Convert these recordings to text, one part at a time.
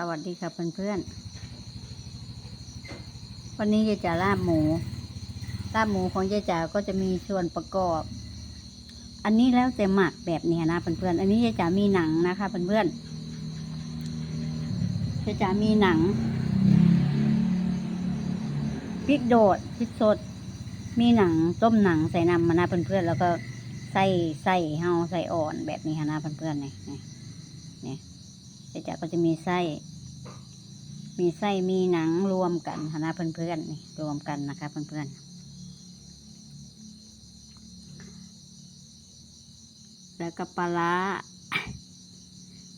สวัสดีค่ะเพื่อนๆ วันนี้ยายจ๋าลาบหมู ลาบหมูของยายจ๋าก็จะมีส่วนประกอบ อันนี้แล้วแต่หมักแบบเนี้ยนะเพื่อนๆ อันนี้ยายจ๋ามีหนังนะคะเพื่อนๆ ยายจ๋ามีหนังพริกโดดพริกสด มีหนังต้มหนังใส่น้ำมานะเพื่อนๆ แล้วก็ใส่ใส่เฮาใส่อ่อนแบบนี้ค่ะนะเพื่อนๆเนี่ยเนี่ย แต่จ๋าก็จะมีไส้ มีไส้มีหนังรวมกันค่ะนะเพื่อนๆนี่รวมกันนะคะเพื่อนๆแล้วก็ปลาร้า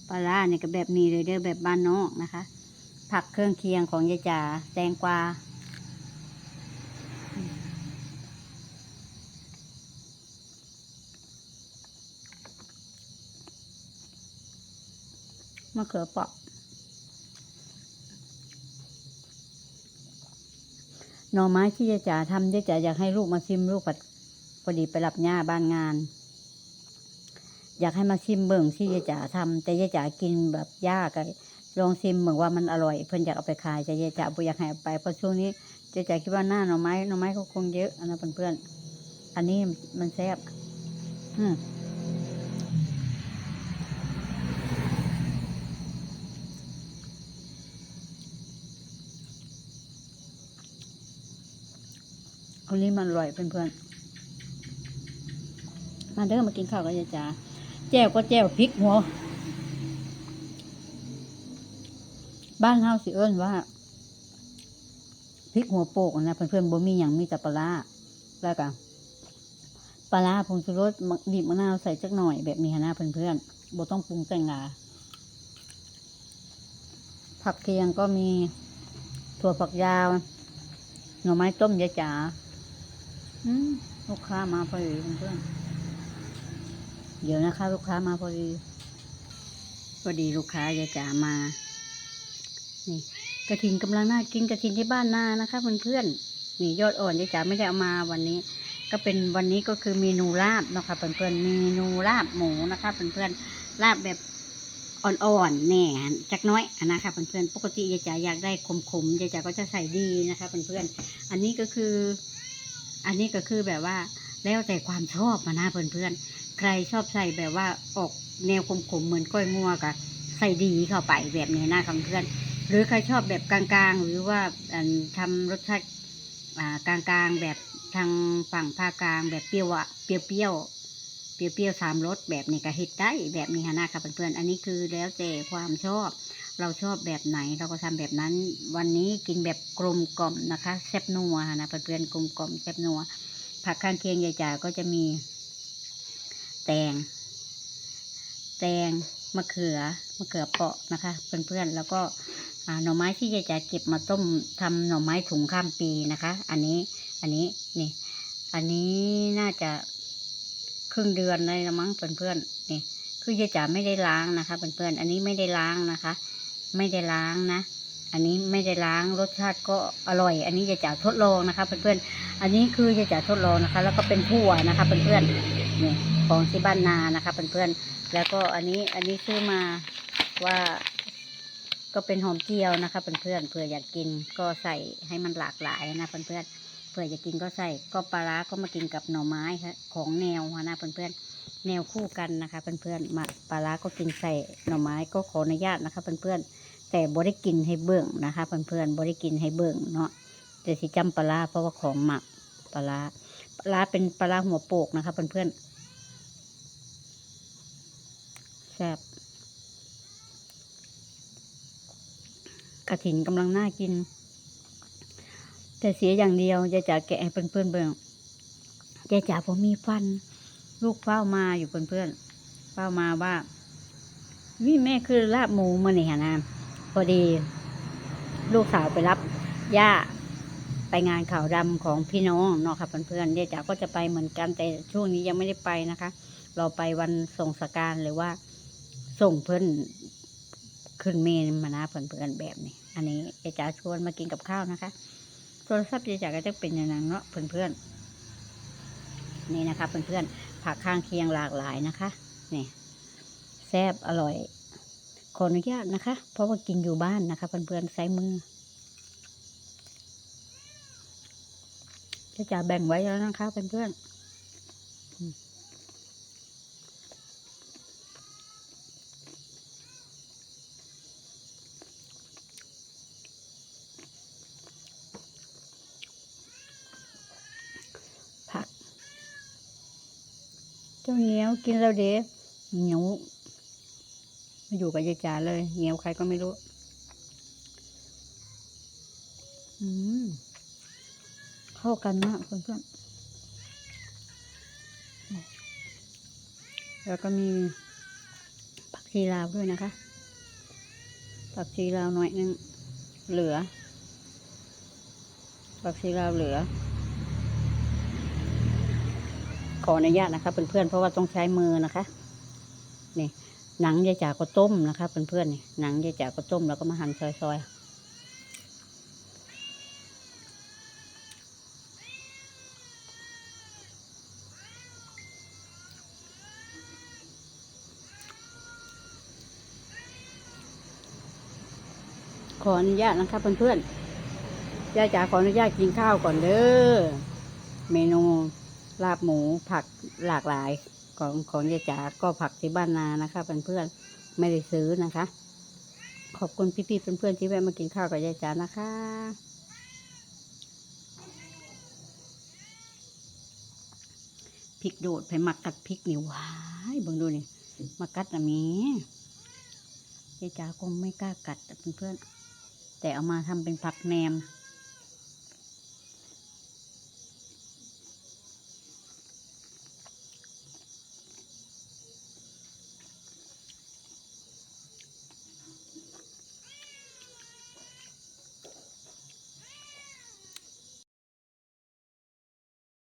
ปลาร้าเนี่ยก็แบบนี้เลยเด้อแบบบ้านนอกนะคะ ผักเครื่องเคียงของยายจ๋าแตงกวาะเขือเปราะหน่อไม้ที่ยายจ๋าทำยายจ๋าอยากให้ลูกมาชิมลูกปัดพอดีไปรับย่าบ้านงาน อยากให้มาชิมเบิ่งที่ยายจ๋าทำแต่ยายจ๋ากินแบบยากอะลองชิมเบิ่งว่ามันอร่อย เพิ่อนอยากเอาไปขายแต่ยายจ๋าบ่อยากให้เอาไปเพราะช่วงนี้ยายจ๋าคิดว่าหน้าหน่อไม้หน่อไม้ก็คงเยอะนะเพื่อนๆอันนี้มันแซ่บอืม อันนี้มันอร่อยเพื่อนๆ มาเด้อมากินข้าวกันยายจ๋าแจ่วก็แจ่วพริกหัว บ้านเฮาสิเอิ้นว่าพริกหัวโปกนะเพื่อนๆบ่มีอย่างมีแต่ปลาร้าแล้วก็ปลาร้าผงชูรสบีบมะนาวใส่จักหน่อยแบบนี้นะเพื่อนๆบ่ต้องปรุงแต่งงาผักเคียงก็มีถั่วฝักยาว หน่อไม้ต้มยายจ๋า ลูกค้ามาพอดีเพื่อนเดี๋ยวนะคะ ลูกค้ามาพอดีพอดีลูกค้ายายจ๋ามา นี่กระถินกำลังน่ากินกระถินที่บ้านนานะคะเพื่อนๆนี่ยอดอ่อนยายจ๋าไม่ได้เอามาวันนี้ ก็เป็นวันนี้ก็คือเมนูลาบนะคะเพื่อนๆเมนูลาบหมูนะคะเพื่อนๆลาบแบบอ่อนๆแหน่จักน้อยอะนะคะเพื่อนๆปกติยายจ๋าอยากได้ขมๆยายจ๋าก็จะใส่ดีนะคะเพื่อนๆอันนี้ก็คือ อันนี้ก็คือแบบว่าแล้วแต่ความชอบอะนะเพื่อนๆ ใครชอบใส่แบบว่าออกแนวขมๆเหมือนก้อยงัวกะใส่ดีเข้าไปแบบนี้นะคเพื่อนๆหรือใครชอบแบบกลางๆ หรือว่าอันทำรสชาติอ่ากลางๆแบบทางฝั่งภาคกลางแบบเปรี้ยวอะเปรี้ยวเปรี้ยวๆเปรี้ยวเปรี้ยวๆสามรสแบบนี้ก็เฮ็ดได้แบบนี้ค่ะนะคะเพื่อนๆอันนี้คือแล้วแต่ความชอบ เราชอบแบบไหนเราก็ทำแบบนั้น วันนี้กินแบบกลมกล่อมนะคะแซ่บนัวนะเพื่อนๆกลมกล่อมแซ่บนัว ผักข้างเคียงยายจ๋าก็จะมี แตง แตงมะเขือมะเขือเปาะนะคะเพื่อนๆแล้วก็หน่อไม้ที่ยายจ๋าเก็บมาต้มทำหน่อไม้ถุงข้ามปีนะคะ อันนี้อันนี้นี่ อันนี้น่าจะครึ่งเดือนเลยละมั้งเพื่อนๆนี่คือยายจ๋าไม่ได้ล้างนะคะเพื่อนๆอันนี้ไม่ได้ล้างนะคะ ไม่ได้ล้างนะ อันนี้ไม่ได้ล้างรสชาติก็อร่อย อันนี้ยาจ๋าทดลองนะคะเพื่อนๆ อันนี้คือยาจ๋าทดลองนะคะ แล้วก็เป็นถั่วนะคะเพื่อนๆนี่ของที่บ้านนานะคะเพื่อนๆ แล้วก็อันนี้อันนี้ซื้อมาว่าก็เป็นหอมเจียวนะคะเพื่อนๆเผื่ออยากกินก็ใส่ให้มันหลากหลายนะเพื่อนๆเผื่ออยากกินก็ใส่ก็ปลาร้าก็มากินกับหน่อไม้ของแนวนะเพื่อนๆ แนวคู่กันนะคะเพื่อนๆมาปลาร้าก็กินใส่หน่อไม้ก็ขออนุญาตนะคะเพื่อนๆแต่บ่ได้กินให้เบิ่งนะคะเพื่อนๆบ่ได้กินให้เบิ่งเนาะแต่สิจำปลาร้าเพราะว่าของหมักปลาร้าปลาร้าเป็นปลาร้าหัวโปกนะคะเพื่อนๆแซ่บกระถินกำลังน่ากิน แต่เสียอย่างเดียวยายจ๋าแกะให้เพื่อนๆเบิ่งยายจ๋าผมมีฟัน ลูกเฝ้ามาอยู่เพื่อนๆเฝ้ามาว่าวิแม่คือลาบหมูมาเนี่ยนะพอดี ลูกสาวไปรับย่าไปงานข่าวดำของพี่น้องเนาะค่ะเพื่อนๆเดี๋ยวจ๋าก็จะไปเหมือนกันแต่ช่วงนี้ยังไม่ได้ไปนะคะ เราไปวันส่งสการหรือว่า ส่งเพื่อนขึ้นเมนมานะเพื่อนๆแบบนี้ อันนี้เดี๋ยวจ๋าชวนมากินกับข้าวนะคะโทรศัพท์เดี๋ยวจ๋าก็จะเป็นอย่างนั้นเนาะเพื่อนๆ นี่นะคะเพื่อนๆผักข้างเคียงหลากหลายนะคะนี่แซ่บอร่อยขออนุญาตนะคะ เพราะว่ากินอยู่บ้านนะคะเพื่อนๆใส่มือจะจะแบ่งไว้แล้วนะคะเพื่อนๆอืมผัก เจ้าเหนียวกินแล้วเด้เหนียวมาอยู่กับยายจ๋าเลยเหนียวใครก็ไม่รู้อืมเข้ากันมากเพื่อนๆแล้วก็มีผักชีลาวด้วยนะคะผักชีลาวหน่อยนึงเหลือผักชีลาวเหลือ ขออนุญาตนะคะเพื่อนๆเพราะว่าต้องใช้มือนะคะนี่หนังยายจ๋าก็ต้มนะคะเพื่อนๆนี่หนังยายจ๋าก็ต้มแล้วก็มาหั่นซอยๆขออนุญาตนะคะเพื่อนๆยายจ๋าขออนุญาตกินข้าวก่อนเด้อ เมนู ลาบหมูผักหลากหลายของของยายจ๋าก็ผักที่บ้านนานะคะเพื่อนๆไม่ได้ซื้อนะคะ ขอบคุณพี่ๆเพื่อนๆที่แวะมากินข้าวกับยายจ๋านะคะพริกโดดไปมักกัดพริกนี่ว้ายเบิ่งดูนี่มากัดนะมียายจ๋าคงไม่กล้ากัดอะเพื่อนๆแต่เอามาทำเป็นผักแหนม